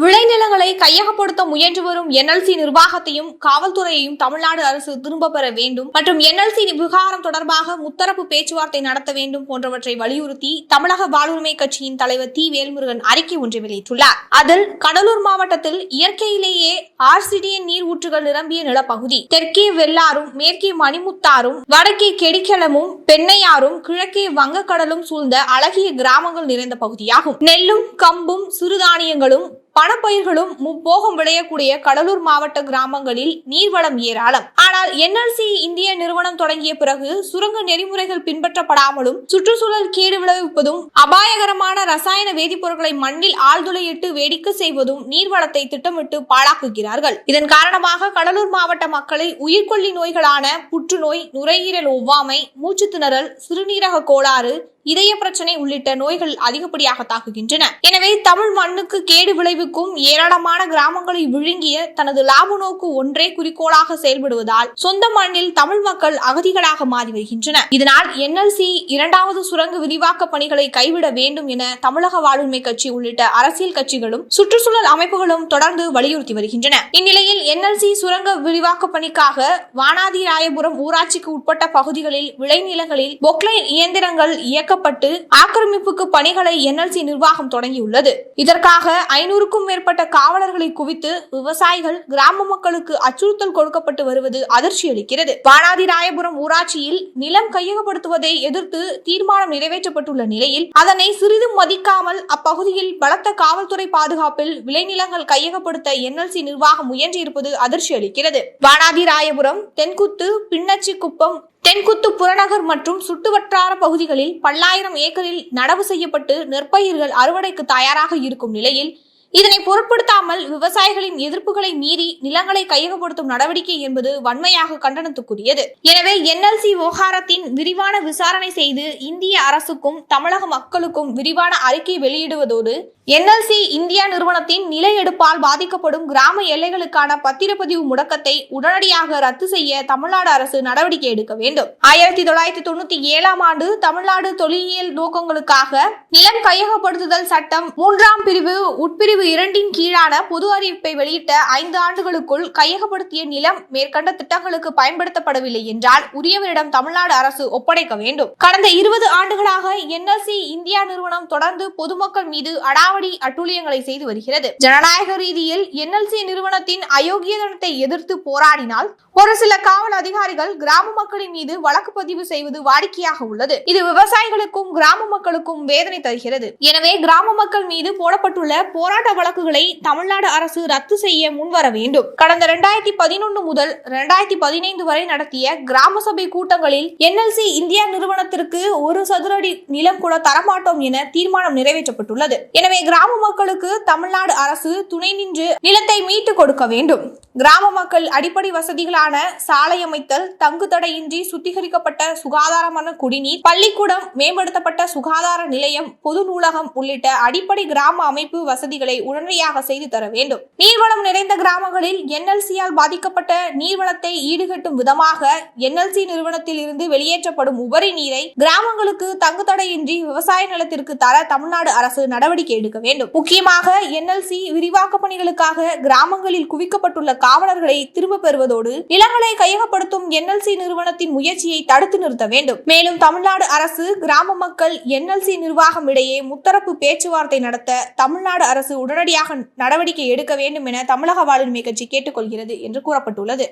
விளைநிலங்களை கையகப்படுத்த முயன்று வரும் என்எல்சி நிர்வாகத்தையும் காவல்துறையையும் தமிழ்நாடு அரசு திரும்ப பெற வேண்டும். மற்றும் என்எல்சி விவகாரம் தொடர்பாக முத்தரப்பு பேச்சுவார்த்தை நடத்த வேண்டும் போன்றவற்றை வலியுறுத்தி தமிழக வாழ்வுரிமை கட்சியின் தலைவர் தி வேல்முருகன் அறிக்கை ஒன்றை வெளியிட்டுள்ளார். அதில் கடலூர் மாவட்டத்தில் இயற்கையிலேயே ஆர்சிடியின் நீர் ஊற்றுகள் நிரம்பிய நிலப்பகுதி. தெற்கே வெள்ளாறும் மேற்கே மணிமுத்தாரும் வடக்கே கெடிக்கலமும் பெண்ணையாரும் கிழக்கே வங்கக்கடலும் சூழ்ந்த அழகிய கிராமங்கள் நிறைந்த பகுதியாகும். நெல்லும் கம்பும் சிறுதானியங்களும் பணப்பயிர்களும் முப்போகம் விளையக்கூடிய கடலூர் மாவட்ட கிராமங்களில் நீர்வளம் ஏராளம். ஆனால் என்எல்சி இந்திய நிறுவனம் தொடங்கிய பிறகு சுரங்க நெறிமுறைகள் பின்பற்றப்படாமலும் சுற்றுச்சூழல் கேடு விளைவிப்பதும் அபாயகரமான ரசாயன வேதிப்பொருட்களை மண்ணில் ஆழ்துளையிட்டு வேடிக்கை செய்வதும் நீர்வளத்தை திட்டமிட்டு பாழாக்குகிறார்கள். இதன் காரணமாக கடலூர் மாவட்ட மக்களை உயிர்கொல்லி நோய்களான புற்றுநோய் நுரையீரல் ஒவ்வாமை மூச்சு திணறல் சிறுநீரக கோளாறு இதய பிரச்சனை உள்ளிட்ட நோய்கள் அதிகப்படியாக தாக்குகின்றன. எனவே தமிழ் மண்ணுக்கு கேடு விளைவிக்கும் ஏராளமான கிராமங்களை விழுங்கிய தனது லாப நோக்கு ஒன்றே குறிக்கோளாக செயல்படுவதால் சொந்த மண்ணில் தமிழ் மக்கள் அகதிகளாக மாறி வருகின்றனர். இதனால் என்எல்சி இரண்டாவது சுரங்க விரிவாக்க பணிகளை கைவிட வேண்டும் என தமிழக வாழ்வுரிமை கட்சி உள்ளிட்ட அரசியல் கட்சிகளும் சுற்றுச்சூழல் அமைப்புகளும் தொடர்ந்து வலியுறுத்தி வருகின்றன. இந்நிலையில் என்எல்சி சுரங்க விரிவாக்க பணிக்காக வானாதி ராயபுரம் ஊராட்சிக்கு உட்பட்ட பகுதிகளில் விளைநிலங்களில் பொக்லைன் இயந்திரங்கள் இயக்க இயக்கப்பட்டு ஆக்கிரமிப்புக்கு பணிகளை என்எல்சி நிர்வாகம் தொடங்கியுள்ளது. இதற்காக ஐநூறுக்கும் மேற்பட்ட காவலர்களை குவித்து விவசாயிகள் கிராம மக்களுக்கு அச்சுறுத்தல் கொடுக்கப்பட்டு வருவது அதிர்ச்சி அளிக்கிறது வானாதி ராயபுரம் ஊராட்சியில் நிலம் கையகப்படுத்துவதை எதிர்த்து தீர்மானம் நிறைவேற்றப்பட்டுள்ள நிலையில் அதனை சிறிதும் மதிக்காமல் அப்பகுதியில் பலத்த காவல்துறை பாதுகாப்பில் விளைநிலங்கள் கையகப்படுத்த என்எல்சி நிர்வாகம் முயன்றிருப்பது அதிர்ச்சி அளிக்கிறது வானாதி ராயபுரம் தென்குத்து பின்னச்சி குப்பம் தென்குத்து புறநகர் மற்றும் சுட்டுவட்டார பகுதிகளில் பல்லாயிரம் ஏக்கரில் நடவு செய்யப்பட்டு நெற்பயிர்கள் அறுவடைக்கு தயாராக இருக்கும் நிலையில் இதனை பொருட்படுத்தாமல் விவசாயிகளின் எதிர்ப்புகளை மீறி நிலங்களை கையகப்படுத்தும் நடவடிக்கை என்பது வன்மையாக கண்டனத்துக்குரியது. எனவே என்எல்சி விவகாரத்தின் விரிவான விசாரணை செய்து இந்திய அரசுக்கும் தமிழக மக்களுக்கும் விரிவான அறிக்கை வெளியிடுவதோடு என்எல்சி இந்தியா நிறுவனத்தின் நில எடுப்பால் பாதிக்கப்படும் கிராம எல்லைகளுக்கான பத்திரப்பதிவு முடக்கத்தை உடனடியாக ரத்து செய்ய தமிழ்நாடு அரசு நடவடிக்கை எடுக்க வேண்டும். ஆயிரத்தி தொள்ளாயிரத்தி தொண்ணூத்தி ஏழாம் ஆண்டு தமிழ்நாடு தொல்லியல் நோக்கங்களுக்காக நிலம் கையகப்படுத்துதல் சட்டம் மூன்றாம் பிரிவு உட்பிரிவு இரண்டின் கீழான பொது அறிவிப்பை வெளியிட்ட ஐந்து ஆண்டுகளுக்குள் கையகப்படுத்திய நிலம் மேற்கண்ட திட்டங்களுக்கு பயன்படுத்தப்படவில்லை என்றால் உரியவரிடம் தமிழ்நாடு அரசு ஒப்படைக்க வேண்டும். கடந்த இருபது ஆண்டுகளாக என்எல்சி இந்தியா நிறுவனம் தொடர்ந்து பொதுமக்கள் மீது அடாவடி அட்டூழியங்களை செய்து வருகிறது. ஜனநாயக ரீதியில் என்எல்சி நிறுவனத்தின் அயோக்கியதனத்தை எதிர்த்து போராடினால் ஒரு சில காவல் அதிகாரிகள் கிராம மக்களின் மீது வழக்கு பதிவு செய்வது வாடிக்கையாக உள்ளது. இது விவசாயிகளுக்கும் கிராம மக்களுக்கும் வேதனை தருகிறது. எனவே கிராம மக்கள் மீது போடப்பட்டுள்ள போராட்ட வழக்குகளை தமிழ்நாடு அரசு ரத்து செய்ய முன்வர வேண்டும். கடந்த இரண்டாயிரத்தி பதினொன்று முதல் இரண்டாயிரத்தி பதினைந்து வரை நடத்திய கிராம சபை கூட்டங்களில் என்எல்சி இந்தியா நிறுவனத்திற்கு ஒரு சதுரடி நிலம் கூட தரமாட்டோம் என தீர்மானம் நிறைவேற்றப்பட்டுள்ளது. எனவே கிராம மக்களுக்கு தமிழ்நாடு அரசு துணை நின்று நிலத்தை மீட்டு கொடுக்க வேண்டும். கிராம மக்கள் அடிப்படை வசதிகளான சாலை அமைத்தல் தங்கு தடையின்றி சுத்திகரிக்கப்பட்ட சுகாதாரமான குடிநீர் பள்ளிக்கூடம் மேம்படுத்தப்பட்ட சுகாதார நிலையம் பொது நூலகம் உள்ளிட்ட அடிப்படை கிராம அமைப்பு வசதிகளை உடனடியாக செய்து தர வேண்டும். நீர்வளம் நிறைந்த கிராமங்களில் என்எல்சியால் பாதிக்கப்பட்ட நீர்வளத்தை ஈடுகட்டும் விதமாக என்எல்சி நிறுவனத்தில் இருந்து வெளியேற்றப்படும் உபரி நீரை கிராமங்களுக்கு தங்குதடையின்றி விவசாய நிலத்திற்கு தர தமிழ்நாடு அரசு நடவடிக்கை எடுக்க வேண்டும். முக்கியமாக என்எல்சி விரிவாக்க பணிகளுக்காக கிராமங்களில் குவிக்கப்பட்டுள்ள காவலர்களை திரும்ப பெறுவதோடு நிலங்களை கையகப்படுத்தும் என்எல்சி நிறுவனத்தின் முயற்சியை தடுத்து நிறுத்த வேண்டும். மேலும் தமிழ்நாடு அரசு கிராம மக்கள் என்எல்சி நிர்வாகம் இடையே முத்தரப்பு பேச்சுவார்த்தை நடத்த தமிழ்நாடு அரசு உடனடியாக நடவடிக்கை எடுக்க வேண்டும் என தமிழக வாழ்வுரிமை கட்சி கேட்டுக்கொள்கிறது என்று கூறப்பட்டுள்ளது.